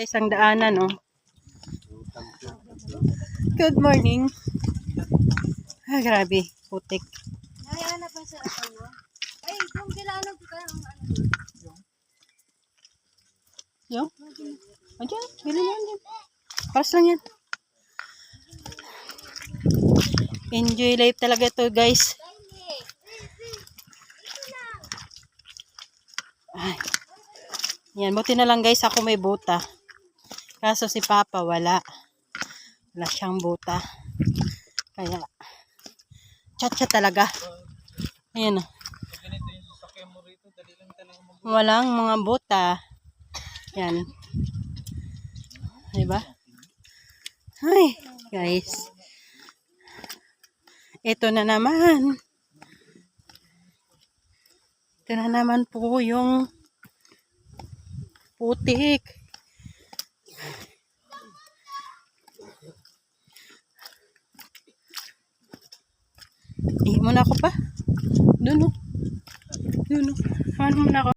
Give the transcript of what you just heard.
Isang daanan, oh. Good morning. Ah, grabe. Putik. Nahanap pa sa ano? Ay, kung kailangan ko ang ano. Yo. Andiyan. Bili mo yan. Paras lang yan. Enjoy life talaga to guys. Ay. Yan, buti na lang guys ako may buta. Kaso si Papa wala. Wala siyang buta. Kaya, chat-chat talaga. Ayan o. Walang mga buta. Yan. Diba? Ay, guys. Ito na naman. Ito na naman po yung putik. Ihi mo ako pa. Doon o. Doon o. Ano mo na ako.